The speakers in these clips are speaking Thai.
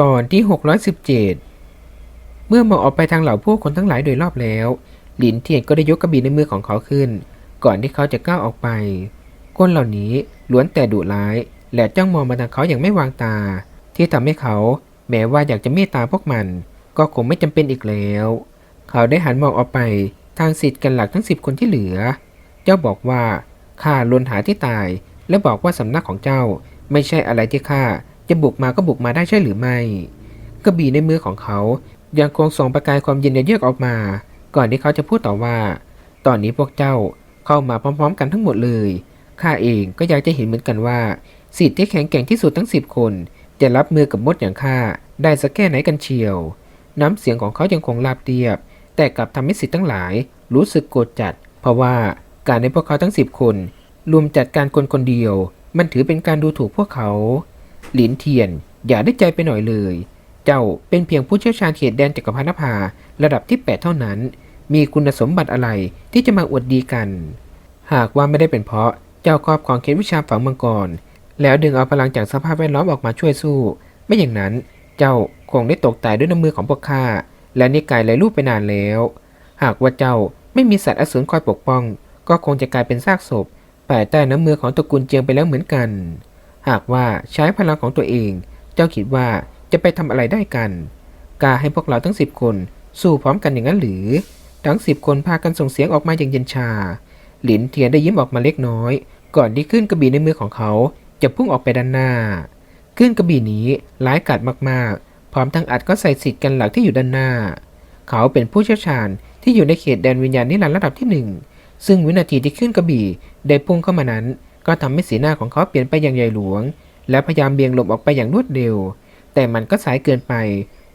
ตอนที่ 617 เมื่อมองออกไปทางเหล่าผู้คนทั้งหลายโดยรอบแล้ว หลินเทียนก็ได้ยกกระบี่ในมือของเขาขึ้น ก่อนที่เขาจะก้าวออกไป คนเหล่านี้ล้วนแต่ดุร้าย และจ้องมองมาทางเขาอย่างไม่วางตา ที่ทำให้เขา แม้ว่าอยากจะเมตตาพวกมัน ก็คงไม่จำเป็นอีกแล้ว เขาได้หันมองออกไปทางสิทธิ์กันหลักทั้งสิบคนที่เหลือ เจ้าบอกว่าข้าลนหาที่ตาย และบอกว่าสำนักของเจ้าไม่ใช่อะไรที่ข้า จะบุกมาก็บุกมาได้ใช่หรือไม่ กระบี่ในมือของเขายังคงส่งประกายความเย็นเยือกออกมา ก่อนที่เขาจะพูดต่อว่า ตอนนี้พวกเจ้าเข้ามาพร้อม ๆ กันทั้งหมดเลย ข้าเองก็อยากจะเห็นเหมือนกันว่าสิทธิ์ที่แข็งแกร่งที่สุดทั้งสิบคน จะรับมือกับมดอย่างข้าได้สักแค่ไหนกันเชียว น้ำเสียงของเขายังคงราบเรียบ แต่กลับทำให้สิทธิ์ทั้งหลาย รู้สึกโกรธจัด เพราะว่าการในพวกเขาทั้งสิบคนรวมจัดการคนคนเดียว มันถือเป็นการดูถูกพวกเขา หลินเทียน อย่าได้ใจไปหน่อยเลย เจ้าเป็นเพียงผู้เชี่ยวชาญเขตแดนจักรพรรดินภาระดับที่ 8 เท่านั้น มีคุณสมบัติอะไรที่จะมาอวดดีกัน หากว่าไม่ได้เป็นเพราะเจ้าครอบครองเขตวิชาฝังมังกร แล้วดึงเอาพลังจากสภาพแวดล้อมออกมาช่วยสู้ ไม่อย่างนั้นเจ้าคงได้ตกตายด้วยน้ำมือของพวกข้า และนิกายไหลรูปไปนานแล้ว หากว่าเจ้าไม่มีสัตว์อสูรคอยปกป้อง ก็คงจะกลายเป็นซากศพภายใต้น้ำมือของตระกูลเจียงไปแล้วเหมือนกัน หากว่าใช้พลังของตัวเอง เจ้าคิดว่าจะไปทำอะไรได้กัน กาให้พวกเราทั้งสิบคนสู้พร้อมกันอย่างนั้นหรือ ทั้งสิบคนพากันส่งเสียงออกมาอย่างเย็นชา หลินเทียนได้ยิ้มออกมาเล็กน้อย ก่อนที่ขึ้นกระบี่ในมือของเขาจะพุ่งออกไปด้านหน้า ขึ้นกระบี่นี้ร้ายกาจมากๆ พร้อมทั้งอัดก็ใส่สิทธิ์กันหลักที่อยู่ด้านหน้า เขาเป็นผู้เชี่ยวชาญที่อยู่ในเขตแดนวิญญาณนิรันดร์ระดับที่หนึ่งซึ่งวินาทีที่ขึ้นกระบี่ได้พุ่งเข้ามานั้น ก็ทำให้สีหน้าของเขาเปลี่ยนไปอย่างใหญ่หลวง และพยายามเบี่ยงหลบออกไปอย่างรวดเร็ว แต่มันก็สายเกินไป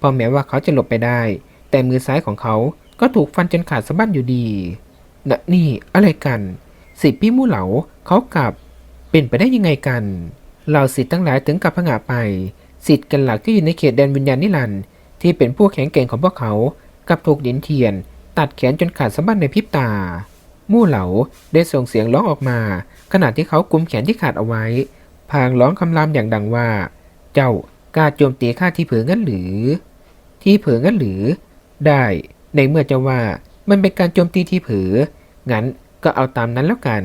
พอแม้ว่าเขาจะหลบไปได้ แต่มือซ้ายของเขาก็ถูกฟันจนขาดสะบั้นอยู่ดีนะนี่อะไรกันสิพี่มู่เหลาเขากลับ เป็นไปได้ยังไงกันเหล่าสิทธิ์ทั้งหลายถึงกับผงะไป สิทธิ์กันหลักที่อยู่ในเขตแดนวิญญาณนิรันด์ที่เป็นผู้แข็งแกร่งของพวกเขากับถูกดินเทียน ตัดแขนจนขาดสะบั้นในพริบตา มู่เหลาได้ส่งเสียงร้องออกมา ขณะที่เขากุมแขนที่ขาดเอาไว้ พางร้องคำรามอย่างดังว่า เจ้ากล้าโจมตีข้าที่เผืองั้นหรือ ที่เผืองั้นหรือ ได้ในเมื่อจะว่ามันเป็นการโจมตีที่เผืองั้นก็เอาตามนั้นแล้วกัน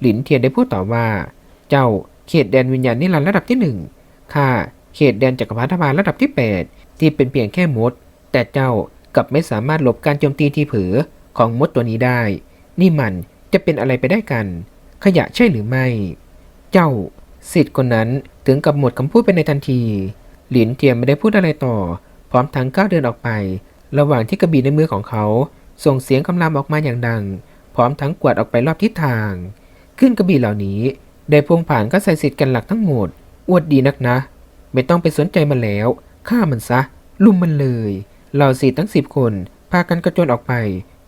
หลินเทียนได้พูดต่อว่า เจ้าเขตแดนวิญญาณนิรันดร์ระดับที่หนึ่งข้าเขตแดนจักรพรรดิบาลระดับที่แปดที่เป็นเพียงแค่มด แต่เจ้ากลับไม่สามารถหลบการโจมตีที่เผือของมดตัวนี้ได้ นี่มันจะเป็นอะไรไปได้กัน ขยะใช่หรือไม่ เจ้าสิทธิ์คนนั้นถึงกับหมดคำพูดไปในทันที หลินเทียนไม่ได้พูดอะไรต่อ พร้อมทั้งก้าวเดินออกไป ระหว่างที่กระบี่ในมือของเขา ส่งเสียงคำรามออกมาอย่างดัง พร้อมทั้งกวาดออกไปรอบทิศทาง ขึ้นกระบี่เหล่านี้ ได้พวงผ่านก็ใส่สิทธิ์กันหลักทั้งหมด อวดดีนักนะ ไม่ต้องไปสนใจมันแล้วฆ่ามันซะ ลุมมันเลย เหล่าสิทธิ์ทั้งสิบคนพากันกระโจนออกไป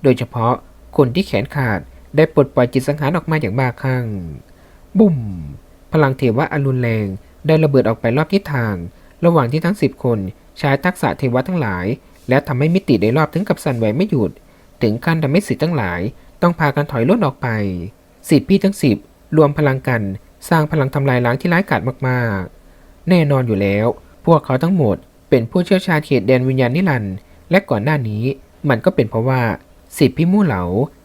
โดยเฉพาะ คนที่แขนขาดได้ปลดปล่อยจิตสังหารออกมาอย่างบ้าคลั่ง บุ่ม พลังเทวะอันรุนแรงได้ระเบิดออกไปรอบทิศทาง ระหว่างที่ทั้งสิบคนใช้ทักษะเทวะทั้งหลาย และทำให้มิติในรอบถึงกับสั่นไหวไม่หยุด ถึงขั้นทำให้สิทธิ์ทั้งหลาย ต้องพากันถอยล่นออกไปสิทธิ์พี่ทั้งสิบรวมพลังกันสร้างพลังทำลายล้างที่ร้ายกาจมากๆ แน่นอนอยู่แล้ว พวกเขาทั้งหมดเป็นผู้เชี่ยวชาญเขตแดนวิญญาณนิรันดร์และก่อนหน้านี้มันก็เป็นเพราะว่า สิทธิพี่มู่เหลา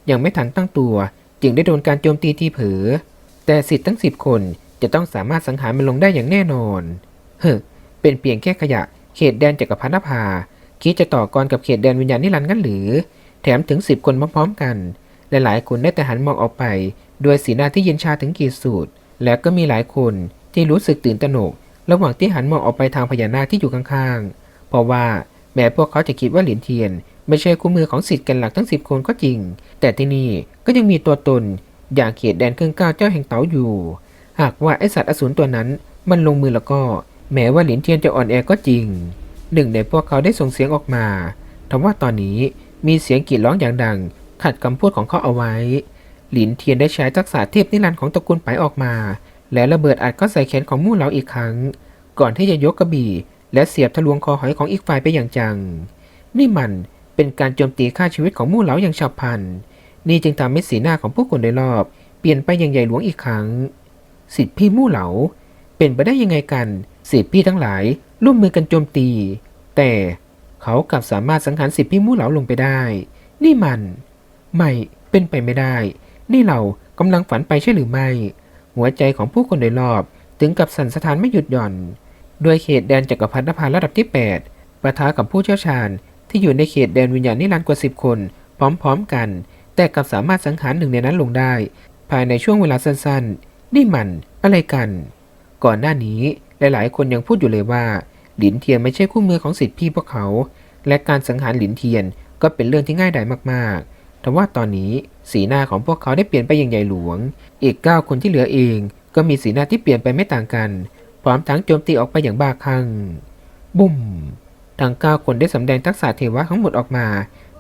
ยังไม่ทันตั้งตัว จึงได้โดนการโจมตีที่เผลอแต่สิทธิ์ทั้งสิบคนจะต้องสามารถสังหารมันลงได้อย่างแน่นอน เฮ้เป็นเพียงแค่ขยะเขตแดนจักรพรรดิภาคิดจะต่อกรกับเขตแดนวิญญาณนิรันดร์กันหรือ แถมถึงสิบคนพร้อมๆกันหลายๆคนได้แต่หันมองออกไปด้วยสีหน้าที่เย็นชาถึงขีดสุดและก็มีหลายคนที่รู้สึกตื่นตระหนก ระหว่างที่หันมองออกไปทางพญานาคที่อยู่ข้างๆ เพราะว่าแม้พวกเขาจะคิดว่าเหรียญเทียน ไม่ใช่คู่มือของสิทธิ์กันหลักทั้งสิบคนก็จริง แต่ที่นี่ก็ยังมีตัวตน อย่างเขตแดนเครื่องก้าวเจ้าแห่งเต๋าอยู่ หากว่าไอสัตว์อสูรตัวนั้นมันลงมือแล้วก็ แม้ว่าหรียญเทียนจะอ่อนแอก็จริง หนึ่งในพวกเขาได้ส่งเสียงออกมาทว่าตอนนี้มีเสียงกรีดร้องอย่างดัง ขัดคำพูดของเขาเอาไว้ หลินเทียนได้ใช้ทักษะเทพนิรันดร์ของตระกูลไปออกมา และระเบิดอัดก็ใส่แขนของมู่เหลาอีกครั้ง ก่อนที่จะยกกระบี่ และเสียบทะลวงคอหอยของอีกฝ่ายไปอย่างจัง นี่มัน เป็นการโจมตีฆ่าชีวิตของมู่เหลาอย่างฉับพลัน นี่จึงทำให้สีหน้าของผู้คนโดยรอบ เปลี่ยนไปอย่างใหญ่หลวงอีกครั้ง สิทธิพี่มู่เหลา เป็นไปได้ยังไงกัน สิทธิพี่ทั้งหลายร่วมมือกันโจมตี แต่เขากลับสามารถสังหารสิบพี่มู่เหลาลงไปได้ นี่มัน ไม่เป็นไปไม่ได้ นี่เรากำลังฝันไปใช่หรือไม่ หัวใจของผู้คนโดยรอบถึงกับสั่นสะท้านไม่หยุดหย่อน โดยเขตแดนจักรพรรดินภาระดับที่ 8 ประทะกับผู้เชี่ยวชาญ ที่อยู่ในเขตแดนวิญญาณนิรันดร์กว่า 10 คน พร้อมๆกัน แต่กลับสามารถสังหารหนึ่งในนั้นลงได้ ภายในช่วงเวลาสั้นๆ นี่มันอะไรกัน ก่อนหน้านี้หลายๆ คนยังพูดอยู่เลยว่า หลินเทียนไม่ใช่คู่มือของสิทธิพี่พวกเขา และการสังหารหลินเทียนก็เป็นเรื่องที่ง่ายดายมากๆ แต่ว่าตอนนี้สีหน้าของพวกเขาได้เปลี่ยนไปอย่างใหญ่หลวง อีก 9 คนที่เหลือเอง ก็มีสีหน้าที่เปลี่ยนไปไม่ต่างกัน พร้อมทั้งโจมตีออกไปอย่างบ้าคลั่งบุ้ม ทั้ง9คนได้สำแดงทักษะเทวะทั้งหมดออกมา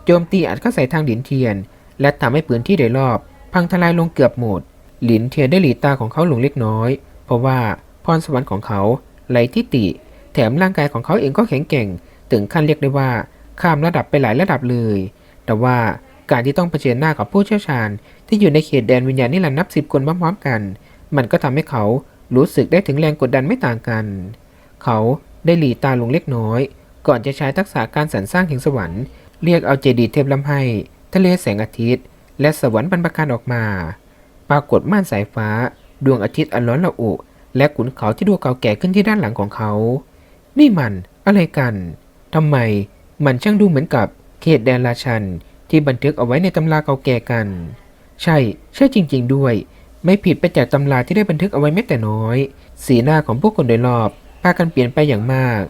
โจมตีอัดเข้าใส่ทางหลินเทียน และทำให้พื้นที่โดยรอบ พังทลายลงเกือบหมด หลินเทียนได้หลีตาของเขาหลงเล็กน้อย เพราะว่าพรสวรรค์ของเขาไหลทิติ แถมร่างกายของเขาเองก็แข็งแกร่ง ถึงขั้นเรียกได้ว่าข้ามระดับไปหลายระดับเลย แต่ว่าการที่ต้องเผชิญหน้ากับผู้เชี่ยวชาญ ที่อยู่ในเขตแดนวิญญาณนิรันดร์นับสิบคนพร้อมๆกัน มันก็ทำให้เขารู้สึกได้ถึงแรงกดดันไม่ต่างกัน เขาได้หลีตาลงเล็กน้อย ก่อนจะใช้ทักษะการสรรสร้างห่งสวรรค์ เรียกเอาเจดีย์เทพลำไห้ทะเลแสงอาทิตย์ และสวรรค์บรรพการออกมา ปรากฏม่านสายฟ้า ดวงอาทิตย์อันร้อนระอุ และขุนเขาที่ดูเก่าแก่ขึ้นที่ด้านหลังของเขา นี่มันอะไรกันทำไมมันช่างดูเหมือนกับเขตแดนราชันที่บันทึกเอาไว้ในตำราเก่าแก่กัน ใช่ ใช่จริง ๆ ด้วย ไม่ผิดไปจากตำราที่ได้บันทึกเอาไว้แม้แต่น้อย สีหน้าของผู้คนโดยรอบพากันเปลี่ยนไปอย่างมาก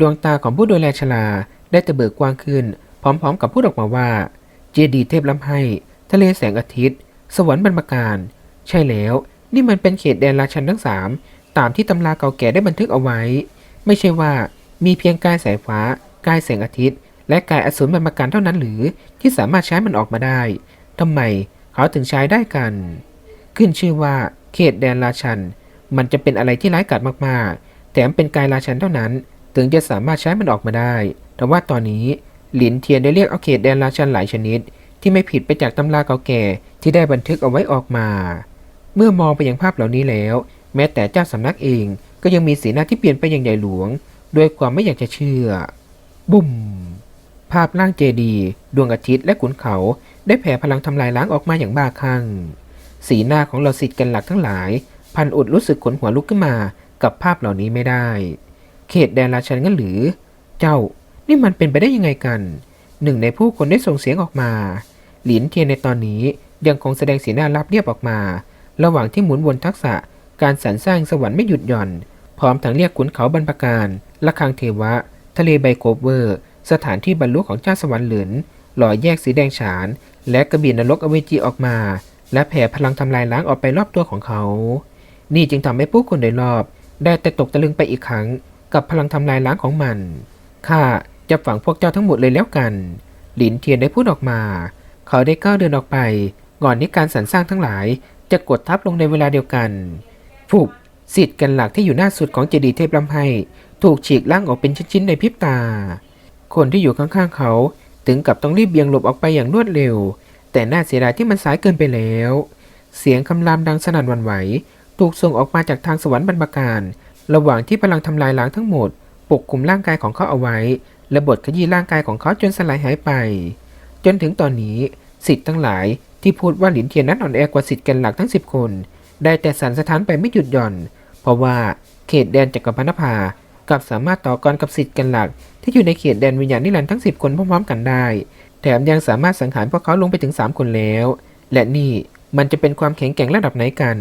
ดวงตาของผู้ดูแลชลาได้ตะเบิกกว้างขึ้น พร้อมๆ กับพูดออกมาว่า เจดีเทพลำไห้ ทะเลแสงอาทิตย์ สวรรค์บรรพการ ใช่แล้ว นี่มันเป็นเขตแดนราชันทั้งสามตามที่ตำราเก่าแก่ได้บันทึกเอาไว้ ไม่ใช่ว่ามีเพียงกายสายฟ้า กายแสงอาทิตย์ และกายอสูรบรรพการเท่านั้นหรือที่สามารถใช้มันออกมาได้ทำไมเขาถึงใช้ได้กัน ขึ้นชื่อว่า เขตแดนราชัน มันจะเป็นอะไรที่ร้ายกาจมากๆ แถมเป็นกายราชันเท่านั้น ถึงจะสามารถใช้มันออกมาได้ แต่ว่าตอนนี้หลินเทียนได้เรียกเอาเขตแดนราชันหลายชนิด ที่ไม่ผิดไปจากตำราเก่าแก่ที่ได้บันทึกเอาไว้ออกมา เมื่อมองไปยังภาพเหล่านี้แล้ว แม้แต่เจ้าสำนักเองก็ยังมีสีหน้าที่เปลี่ยนไปอย่างใหญ่หลวง ด้วยความไม่อยากจะเชื่อ บุ้มภาพร่างเจดี ดวงอาทิตย์และขุนเขาได้แผ่พลังทำลายล้างออกมาอย่างบ้าคลั่ง สีหน้าของเราสิทธิ์กันหลักทั้งหลาย พันอุดรู้สึกขนหัวลุกขึ้นมากับภาพเหล่านี้ไม่ได้ เขตแดนราชันงั้นหรือ เจ้า นี่มันเป็นไปได้ยังไงกัน หนึ่งในผู้คนได้ส่งเสียงออกมา หลินเทียนในตอนนี้ยังคงแสดงสีหน้ารับเรียบออกมา ระหว่างที่หมุนวนทักษะการสรรสร้างสวรรค์ไม่หยุดหย่อน พร้อมทั้งเรียกขุนเขาบรรพการละคังเทวะ ทะเลไบโคเวอร์ สถานที่บรรลุของเจ้าสวรรค์หลืนหล่อแยกสีแดงฉาน และกระบี่นรกอเวจีออกมา และแผ่พลังทำลายล้างออกไปรอบตัวของเขา นี่จึงทำให้ผู้คนโดยรอบ ได้แต่ตกตะลึงไปอีกครั้ง กับพลังทำลายล้างของมัน ข้าจะฝังพวกเจ้าทั้งหมดเลยแล้วกัน หลินเทียนได้พูดออกมา เขาได้ก้าวเดินออกไป ก่อนที่การสรรสร้างทั้งหลาย จะกดทับลงในเวลาเดียวกันฟุบสิทธิ์กันหลักที่อยู่หน้าสุดของเจดีย์เทพลำไห้ถูกฉีกล่างออกเป็นชิ้นๆในพริบตา คนที่อยู่ข้างๆเขาถึงกับต้องรีบเบี่ยงหลบออกไปอย่างรวดเร็ว แต่น่าเสียดายที่มันสายเกินไปแล้ว เสียงคำรามดังสนั่นหวันไหว ถูกส่งออกมาจากทางสวรรค์บรรพการ ระหว่างที่พลังทำลายล้างทั้งหมด ปกคลุมร่างกายของเขาเอาไว้และบดขยี้ร่างกายของเขาจนสลายหายไป จนถึงตอนนี้สิทธิ์ทั้งหลายที่พูดว่าหลินเทียนนั้นอ่อนแอกว่าสิทธิ์แกนหลักทั้งสิบคน ได้แต่สั่นสะท้านไปไม่หยุดหย่อน เพราะว่าเขตแดนจักรพรรดินภากลับสามารถต่อกรกับสิทธิ์แกนหลัก ที่อยู่ในเขตแดนวิญญาณนิรันดร์ทั้งสิบคนพร้อมๆกันได้ แถมยังสามารถสังหารพวกเขาลงไปถึง 3 คนแล้ว และนี่มันจะเป็นความแข็งแกร่งระดับไหนกัน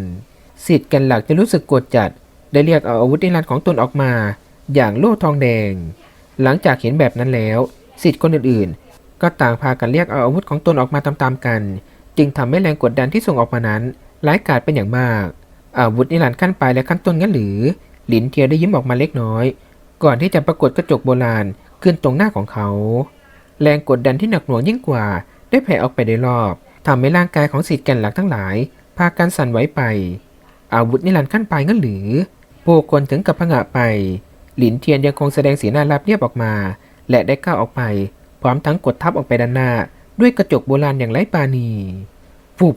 สิทธิ์กันหลักจะรู้สึกกดจัด ได้เรียกเอาอาวุธนิรันดร์ของตนออกมา อย่างโล่ทองแดง หลังจากเห็นแบบนั้นแล้วสิทธิ์คนอื่นๆ ก็ต่างพากันเรียกเอาอาวุธของตนออกมาตามๆกัน จึงทำให้แรงกดดันที่ส่งออกมานั้นร้ายกาจเป็นอย่างมาก อาวุธนิรันดร์ขั้นปลายและขั้นต้นงั้นหรือ หลินเทียได้ยิ้มออกมาเล็กน้อย ก่อนที่จะปรากฏกระจกโบราณขึ้นตรงหน้าของเขา แรงกดดันที่หนักหน่วงยิ่งกว่า ได้แผ่ออกไปโดยรอบทำให้ร่างกายของสิทธิ์แก่นหลักทั้งหลาย พากันสั่นไหวไป อาวุธนิรันดร์ขั้นปลายงั้นหรือ ผู้คนถึงกับผงะไป หลินเทียนยังคงแสดงสีหน้าราบเรียบออกมา และได้ก้าวออกไป พร้อมทั้งกดทับออกไปด้านหน้า ด้วยกระจกโบราณอย่างไร้ปาณีฟุบ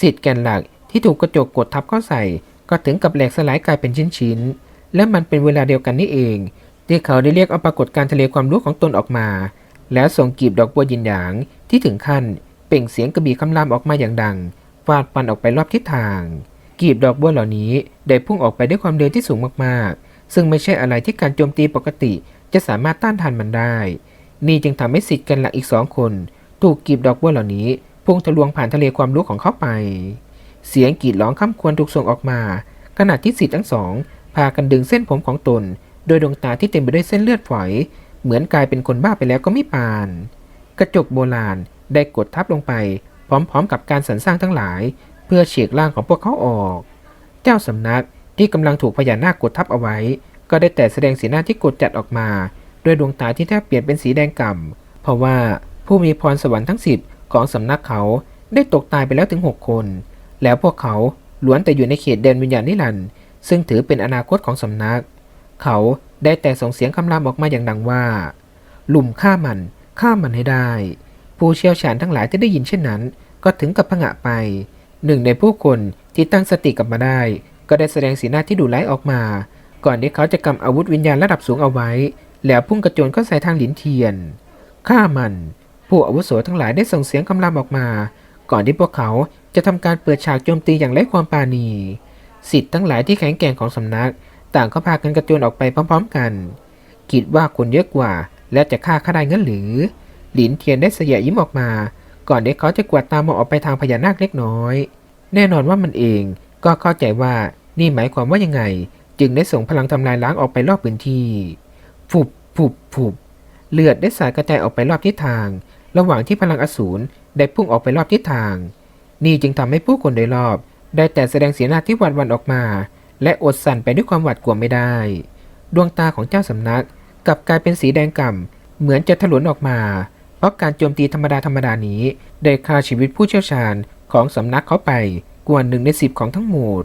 สิทธิ์แกนหลักที่ถูกกระจกกดทับเข้าใส่ ก็ถึงกับแหลกสลายกลายเป็นชิ้นๆ และมันเป็นเวลาเดียวกันนี่เอง ที่เขาได้เรียกเอาปรากฏการทะเลความรู้ของตนออกมา แล้วส่งกีบดอกบัวยินหยางที่ถึงขั้นเป่งเสียงกระบี่คำรามออกมาอย่างดังฟาดฟันออกไปรอบทิศทาง กีบดอกบัวเหล่านี้ได้พุ่งออกไปด้วยความเร็วที่สูงมากๆ ซึ่งไม่ใช่อะไรที่การโจมตีปกติจะสามารถต้านทานมันได้ นี่จึงทำให้สิทธิ์กันหลักอีกสองคน ถูกกีบดอกบัวเหล่านี้ พุ่งทะลวงผ่านทะเลความรู้ของเขาไป เสียงกรีดร้องข้ามควรถูกส่งออกมา ขณะที่สิทธิ์ทั้งสอง พากันดึงเส้นผมของตน โดยดวงตาที่เต็มไปด้วยเส้นเลือดฝอย เหมือนกลายเป็นคนบ้าไปแล้วก็ไม่ปาน กระจกโบราณได้กดทับลงไป พร้อมๆ กับการสรรสร้างทั้งหลาย พื่อเฉียกร่างของพวกเขาออก เจ้าสำนักที่กำลังถูกพญานาคกดทับเอาไว้ ก็ได้แต่แสดงสีหน้าที่กดจัดออกมา ด้วยดวงตาที่แทบเปลี่ยนเป็นสีแดงก่ำเพราะว่าผู้มีพรสวรรค์ทั้งสิบของสำนักเขาได้ตกตายไปแล้วถึง 6 คน แล้วพวกเขาล้วนแต่อยู่ในเขตแดนวิญญาณนิรันดร์ซึ่งถือเป็นอนาคตของสำนัก เขาได้แต่ส่งเสียงคำรามออกมาอย่างดังว่า หลุมฆ่ามันฆ่ามันให้ได้ ผู้เชี่ยวชาญทั้งหลายที่ได้ยินเช่นนั้น ก็ถึงกับผงะไป หนึ่งในผู้คนที่ตั้งสติกลับมาได้ ก็ได้แสดงสีหน้าที่ดุร้ายออกมา ก่อนที่เขาจะกำอาวุธวิญญาณระดับสูงเอาไว้ แล้วพุ่งกระโจนเข้าใส่ทางหลินเทียนฆ่ามัน ผู้อาวุโสทั้งหลายได้ส่งเสียงคำรามออกมา ก่อนที่พวกเขาจะทำการเปิดฉากโจมตีอย่างไร้ความปราณีสิทธิ์ทั้งหลายที่แข็งแกร่งของสำนัก ต่างก็พากันกระโจนออกไปพร้อม ๆ กันคิดว่าคนเยอะกว่า และจะฆ่าข้าได้งั้นหรือ หลินเทียนได้เสยยิ้มออกมา ก่อนที่เขาจะกวาดตามองออกไปทางพญานาคเล็กน้อย แน่นอนว่ามันเองก็เข้าใจว่านี่หมายความว่ายังไง จึงได้ส่งพลังทำลายล้างออกไปรอบพื้นที่ผุบผุบผุบเลือดได้สาดกระจายออกไปรอบทิศทาง ระหว่างที่พลังอสูรได้พุ่งออกไปรอบทิศทาง นี่จึงทำให้ผู้คนโดยรอบ ได้แต่แสดงสีหน้าที่หวาดหวันออกมา และอดสั่นไปด้วยความหวาดกลัวไม่ได้ ดวงตาของเจ้าสำนักกลับกลายเป็นสีแดงก่ำเหมือนจะถลนออกมา เพราะการโจมตีธรรมดาธรรมดานี้ ได้ฆ่าชีวิตผู้เชี่ยวชาญของสำนักเขาไปกว่าหนึ่งในสิบของทั้งหมด